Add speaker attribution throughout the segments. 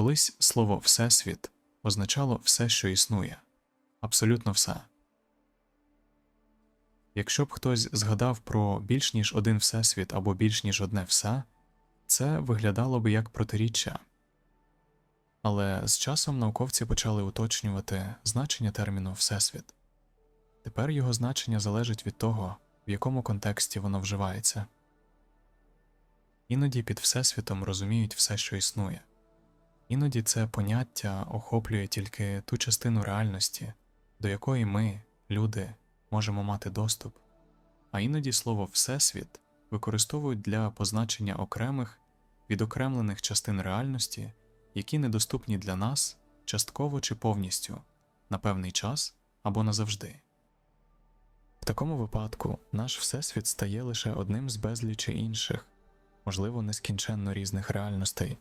Speaker 1: Колись слово Всесвіт означало все, що існує, абсолютно все. Якщо б хтось згадав про більш ніж один всесвіт або більш ніж одне все, це виглядало би як протиріччя. Але з часом науковці почали уточнювати значення терміну Всесвіт. Тепер його значення залежить від того, в якому контексті воно вживається. Іноді під Всесвітом розуміють все, що існує. Іноді це поняття охоплює тільки ту частину реальності, до якої ми, люди, можемо мати доступ, а іноді слово Всесвіт використовують для позначення окремих відокремлених частин реальності, які недоступні для нас частково чи повністю на певний час або назавжди. В такому випадку наш Всесвіт стає лише одним з безлічі інших, можливо, нескінченно різних реальностей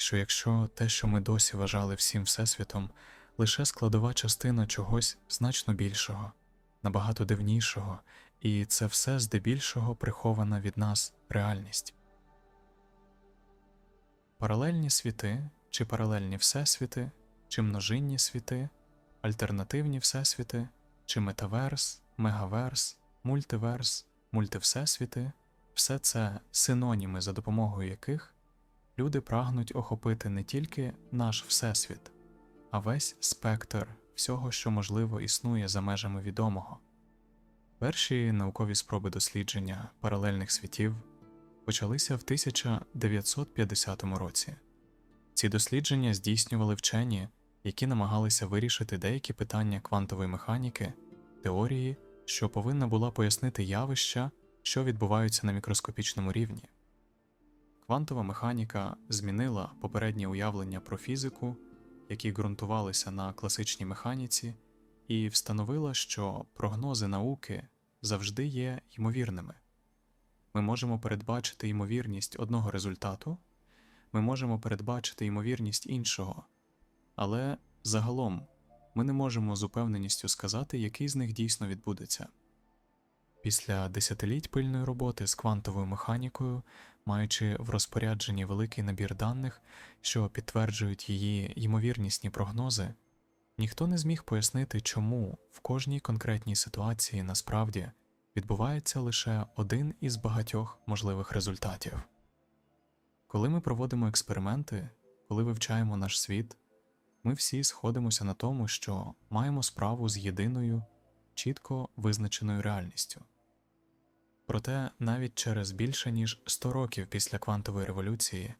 Speaker 1: що якщо те, що ми досі вважали всім Всесвітом, лише складова частина чогось значно більшого, набагато дивнішого, і це все здебільшого прихована від нас реальність. Паралельні світи чи паралельні всесвіти, чи множинні світи, альтернативні всесвіти, чи метаверс, мегаверс, мультиверс, мультивсесвіти все це синоніми, за допомогою яких люди прагнуть охопити не тільки наш Всесвіт, а весь спектр всього, що можливо існує за межами відомого. Перші наукові спроби дослідження паралельних світів почалися в 1950 році. Ці дослідження здійснювали вчені, які намагалися вирішити деякі питання квантової механіки, теорії, що повинна була пояснити явища, що відбуваються на мікроскопічному рівні. Квантова механіка змінила попереднє уявлення про фізику, які ґрунтувалися на класичній механіці, і встановила, що прогнози науки завжди є ймовірними. Ми можемо передбачити ймовірність одного результату, ми можемо передбачити ймовірність іншого, але загалом ми не можемо з упевненістю сказати, який з них дійсно відбудеться. Після десятиліть пильної роботи з квантовою механікою маючи в розпорядженні великий набір даних, що підтверджують її ймовірнісні прогнози, ніхто не зміг пояснити, чому в кожній конкретній ситуації насправді відбувається лише один із багатьох можливих результатів. Коли ми проводимо експерименти, коли вивчаємо наш світ, ми всі сходимося на тому, що маємо справу з єдиною, чітко визначеною реальністю. Проте навіть через більше ніж 100 років після квантової революції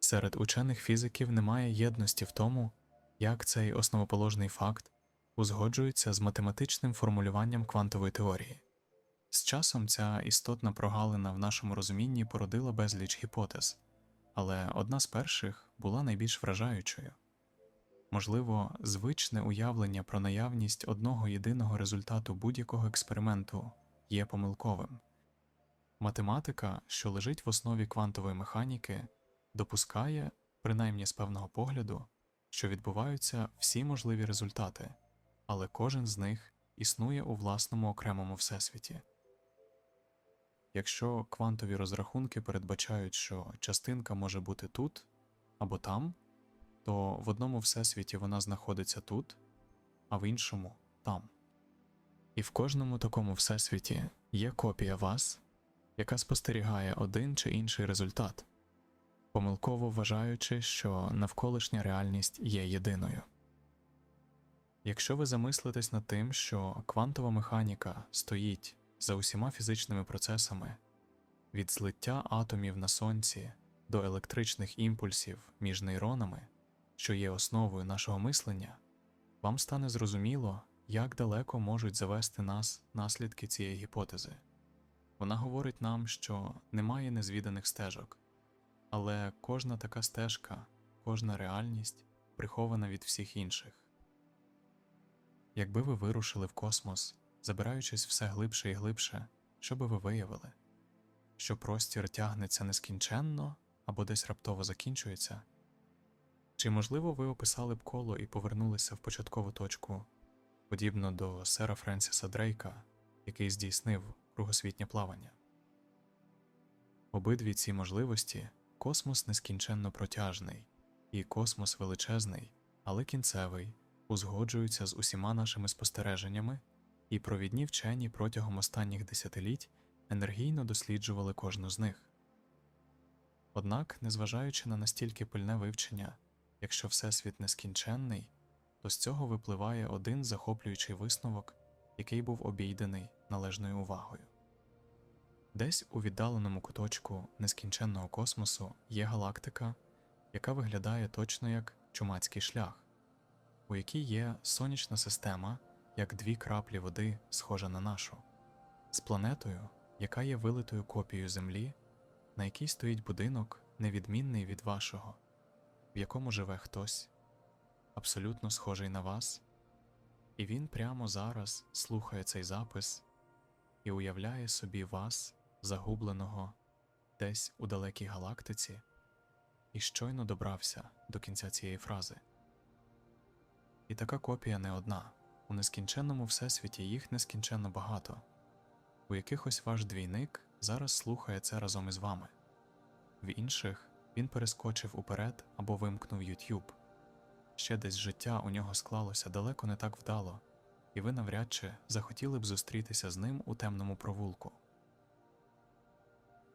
Speaker 1: серед учених фізиків немає єдності в тому, як цей основоположний факт узгоджується з математичним формулюванням квантової теорії. З часом ця істотна прогалина в нашому розумінні породила безліч гіпотез, але одна з перших була найбільш вражаючою. Можливо, звичне уявлення про наявність одного єдиного результату будь-якого експерименту є помилковим. Математика, що лежить в основі квантової механіки, допускає, принаймні з певного погляду, що відбуваються всі можливі результати, але кожен з них існує у власному окремому всесвіті. Якщо квантові розрахунки передбачають, що частинка може бути тут або там, то в одному всесвіті вона знаходиться тут, а в іншому там. І в кожному такому всесвіті є копія вас яка спостерігає один чи інший результат, помилково вважаючи, що навколишня реальність є єдиною. Якщо ви замислитесь над тим, що квантова механіка стоїть за усіма фізичними процесами від злиття атомів на сонці до електричних імпульсів між нейронами, що є основою нашого мислення, вам стане зрозуміло, як далеко можуть завести нас наслідки цієї гіпотези. Вона говорить нам, що немає незвіданих стежок, але кожна така стежка, кожна реальність прихована від всіх інших. Якби ви вирушили в космос, забираючись все глибше і глибше, що би ви виявили? Що простір тягнеться нескінченно або десь раптово закінчується? Чи, можливо, ви описали б коло і повернулися в початкову точку, подібно до сера Френсіса Дрейка, який здійснив кругосвітнє плавання. Обидві ці можливості космос нескінченно протяжний, і космос величезний, але кінцевий, узгоджуються з усіма нашими спостереженнями, і провідні вчені протягом останніх десятиліть енергійно досліджували кожну з них. Однак, незважаючи на настільки пильне вивчення, якщо Всесвіт нескінченний, то з цього випливає один захоплюючий висновок, який був обійдений належною увагою. Десь у віддаленому куточку нескінченного космосу є галактика, яка виглядає точно як чумацький шлях, у якій є сонячна система, як дві краплі води, схожа на нашу, з планетою, яка є вилитою копією Землі, на якій стоїть будинок, невідмінний від вашого, в якому живе хтось, абсолютно схожий на вас, і він прямо зараз слухає цей запис і уявляє собі вас, загубленого десь у далекій галактиці, і щойно добрався до кінця цієї фрази. І така копія не одна. У нескінченному всесвіті їх нескінченно багато. У якихось ваш двійник зараз слухає це разом із вами, в інших він перескочив уперед або вимкнув YouTube. Ще десь життя у нього склалося далеко не так вдало, і ви навряд чи захотіли б зустрітися з ним у темному провулку.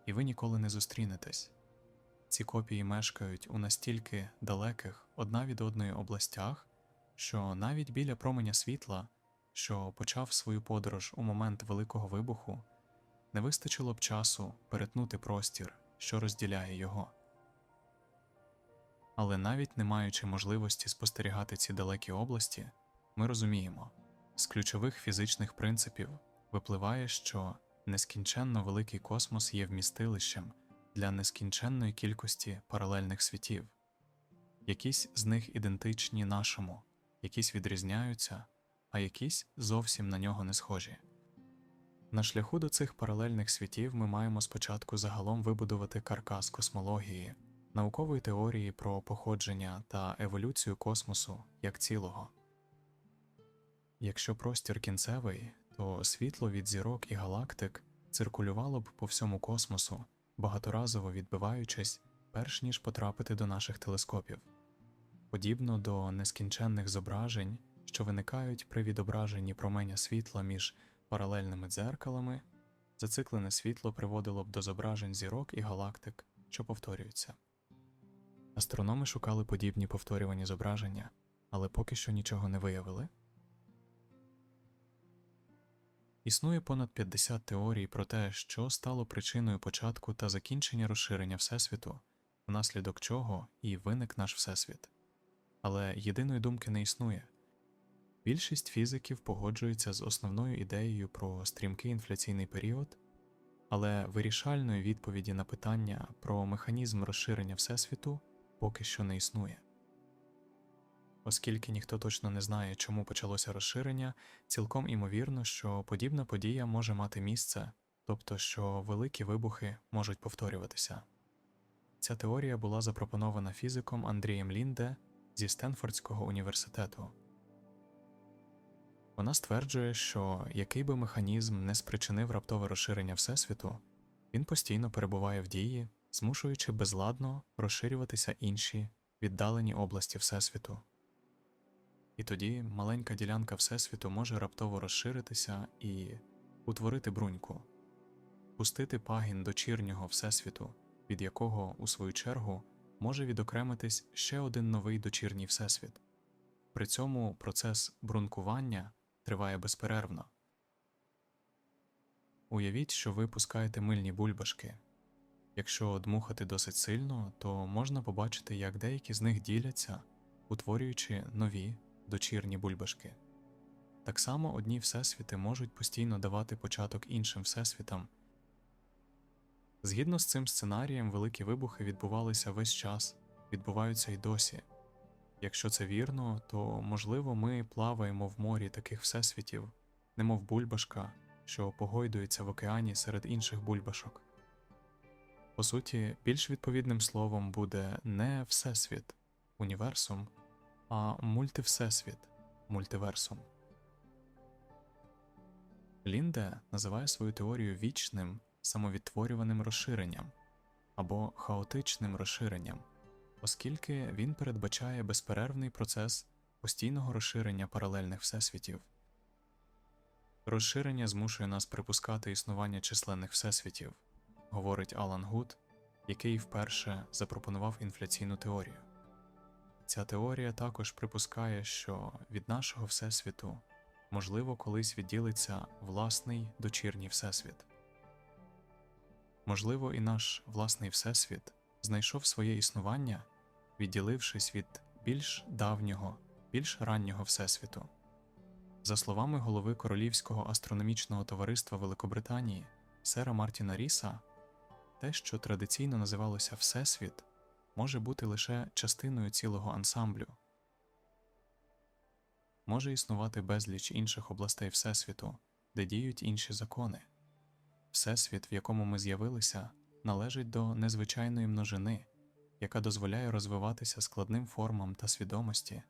Speaker 1: І ви ніколи не зустрінетесь. Ці копії мешкають у настільки далеких одна від одної областях, що навіть біля променя світла, що почав свою подорож у момент Великого вибуху, не вистачило б часу перетнути простір, що розділяє його. Але навіть не маючи можливості спостерігати ці далекі області, ми розуміємо, з ключових фізичних принципів випливає, що нескінченно великий космос є вмістилищем для нескінченної кількості паралельних світів, якісь з них ідентичні нашому, якісь відрізняються, а якісь зовсім на нього не схожі. На шляху до цих паралельних світів ми маємо спочатку загалом вибудувати каркас космології, наукової теорії про походження та еволюцію космосу як цілого. Якщо простір кінцевий, то світло від зірок і галактик циркулювало б по всьому космосу, багаторазово відбиваючись, перш ніж потрапити до наших телескопів, подібно до нескінченних зображень, що виникають при відображенні променя світла між паралельними дзеркалами, зациклене світло приводило б до зображень зірок і галактик, що повторюються. Астрономи шукали подібні повторювані зображення, але поки що нічого не виявили. Існує понад 50 теорій про те, що стало причиною початку та закінчення розширення Всесвіту, внаслідок чого і виник наш Всесвіт. Але єдиної думки не існує. Більшість фізиків погоджується з основною ідеєю про стрімкий інфляційний період, але вирішальної відповіді на питання про механізм розширення Всесвіту поки що не існує. Оскільки ніхто точно не знає, чому почалося розширення, цілком імовірно, що подібна подія може мати місце, тобто що великі вибухи можуть повторюватися. Ця теорія була запропонована фізиком Андрієм Лінде зі Стенфордського університету. Вона стверджує, що який би механізм не спричинив раптове розширення Всесвіту, він постійно перебуває в дії, змушуючи безладно розширюватися інші віддалені області Всесвіту. І тоді маленька ділянка Всесвіту може раптово розширитися і утворити бруньку, пустити пагін дочірнього Всесвіту, від якого, у свою чергу, може відокремитись ще один новий дочірній Всесвіт. При цьому процес брункування триває безперервно. Уявіть, що ви пускаєте мильні бульбашки. Якщо дмухати досить сильно, то можна побачити, як деякі з них діляться, утворюючи нові дочірні бульбашки. Так само одні всесвіти можуть постійно давати початок іншим всесвітам. Згідно з цим сценарієм, великі вибухи відбувалися весь час, відбуваються й досі. Якщо це вірно, то можливо ми плаваємо в морі таких всесвітів, немов бульбашка, що погойдується в океані серед інших бульбашок. По суті, більш відповідним словом буде не Всесвіт, універсум, а мультивсесвіт, мультиверсум. Лінде називає свою теорію вічним самовідтворюваним розширенням або хаотичним розширенням, оскільки він передбачає безперервний процес постійного розширення паралельних всесвітів. Розширення змушує нас припускати існування численних всесвітів, говорить Алан Гуд, який вперше запропонував інфляційну теорію. Ця теорія також припускає, що від нашого всесвіту можливо колись відділиться власний дочірній всесвіт. Можливо, і наш власний всесвіт знайшов своє існування, відділившись від більш давнього, більш раннього всесвіту. За словами голови Королівського астрономічного товариства Великобританії сера Мартіна Ріса, те, що традиційно називалося Всесвіт, може бути лише частиною цілого ансамблю. Може існувати безліч інших областей Всесвіту, де діють інші закони. Всесвіт, в якому ми з'явилися, належить до незвичайної множини, яка дозволяє розвиватися складним формам та свідомості.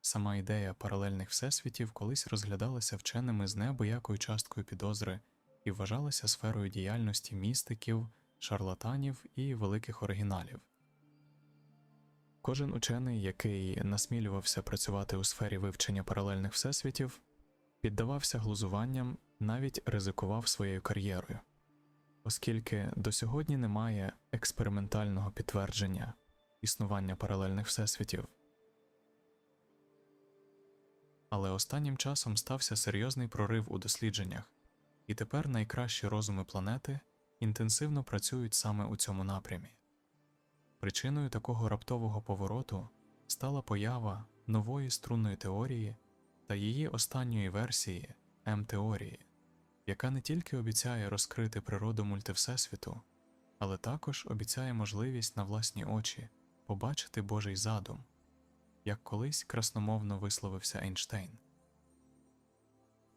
Speaker 1: Сама ідея паралельних всесвітів колись розглядалася вченими з неабиякою часткою підозри і вважалася сферою діяльності містиків, шарлатанів і великих оригіналів. Кожен учений, який насмілювався працювати у сфері вивчення паралельних всесвітів, піддавався глузуванням, навіть ризикував своєю кар'єрою, оскільки до сьогодні немає експериментального підтвердження існування паралельних всесвітів. Але останнім часом стався серйозний прорив у дослідженнях, і тепер найкращі розуми планети інтенсивно працюють саме у цьому напрямі. Причиною такого раптового повороту стала поява нової струнної теорії та її останньої версії М-теорії, яка не тільки обіцяє розкрити природу мультивсесвіту, але також обіцяє можливість на власні очі побачити Божий задум, як колись красномовно висловився Ейнштейн.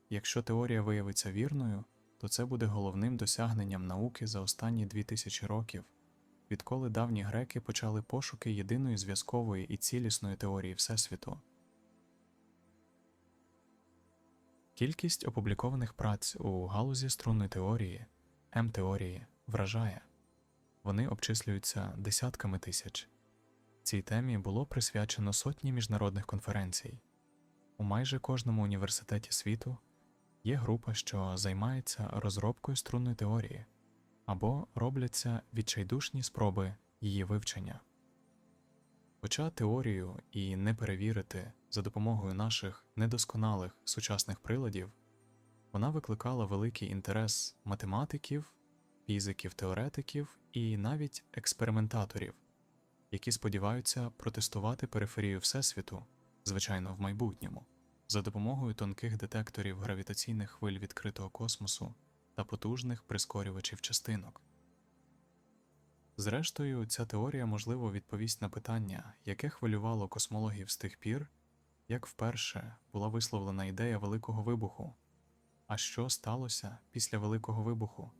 Speaker 1: Якщо теорія виявиться вірною, то це буде головним досягненням науки за останні 2000 років, відколи давні греки почали пошуки єдиної зв'язкової і цілісної теорії Всесвіту. Кількість опублікованих праць у галузі струнної теорії, М-теорії вражає вони обчислюються десятками тисяч. Цій темі було присвячено сотні міжнародних конференцій. У майже кожному університеті світу є група, що займається розробкою струнної теорії або робляться відчайдушні спроби її вивчення. Хоча теорію і не перевірити за допомогою наших недосконалих сучасних приладів, вона викликала великий інтерес математиків, фізиків-теоретиків і навіть експериментаторів, які сподіваються протестувати периферію Всесвіту, звичайно, в майбутньому, за допомогою тонких детекторів гравітаційних хвиль відкритого космосу та потужних прискорювачів частинок. Зрештою, ця теорія можливо відповість на питання, яке хвилювало космологів з тих пір, як вперше була висловлена ідея Великого вибуху. А що сталося після Великого вибуху?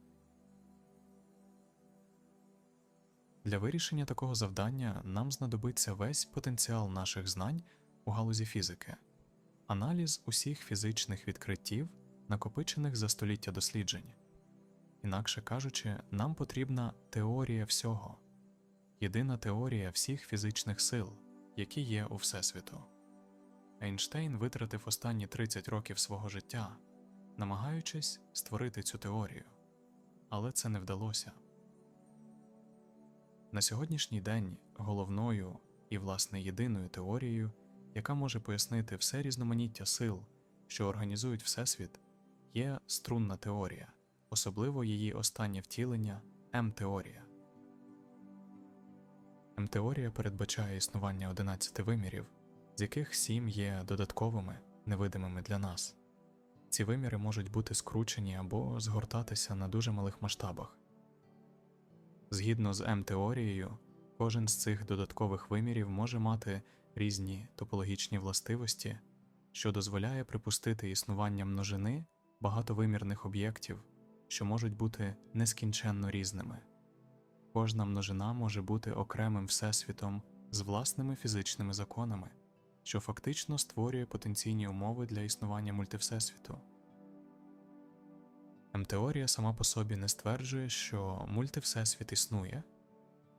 Speaker 1: Для вирішення такого завдання нам знадобиться весь потенціал наших знань у галузі фізики, аналіз усіх фізичних відкриттів, накопичених за століття досліджень. Інакше кажучи, нам потрібна теорія всього, єдина теорія всіх фізичних сил, які є у Всесвіту. Ейнштейн витратив останні 30 років свого життя, намагаючись створити цю теорію, але це не вдалося. На сьогоднішній день головною і, власне, єдиною теорією, яка може пояснити все різноманіття сил, що організують Всесвіт, є струнна теорія, особливо її останнє втілення М-теорія. М-теорія передбачає існування 11 вимірів, з яких 7 є додатковими, невидимими для нас. Ці виміри можуть бути скручені або згортатися на дуже малих масштабах. Згідно з М-теорією, кожен з цих додаткових вимірів може мати різні топологічні властивості, що дозволяє припустити існування множини багатовимірних об'єктів, що можуть бути нескінченно різними. Кожна множина може бути окремим всесвітом з власними фізичними законами, що фактично створює потенційні умови для існування мультивсесвіту. М-теорія сама по собі не стверджує, що мультивсесвіт існує,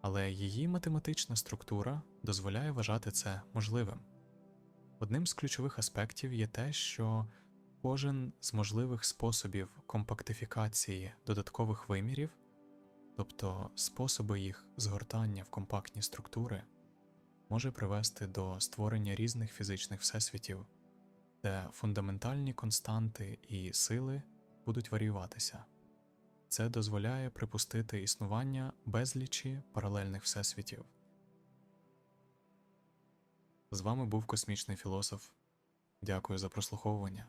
Speaker 1: але її математична структура дозволяє вважати це можливим. Одним з ключових аспектів є те, що кожен з можливих способів компактифікації додаткових вимірів, тобто способи їх згортання в компактні структури, може привести до створення різних фізичних всесвітів, де фундаментальні константи і сили будуть варіюватися. Це дозволяє припустити існування безлічі паралельних всесвітів. З вами був космічний філософ. Дякую за прослуховування.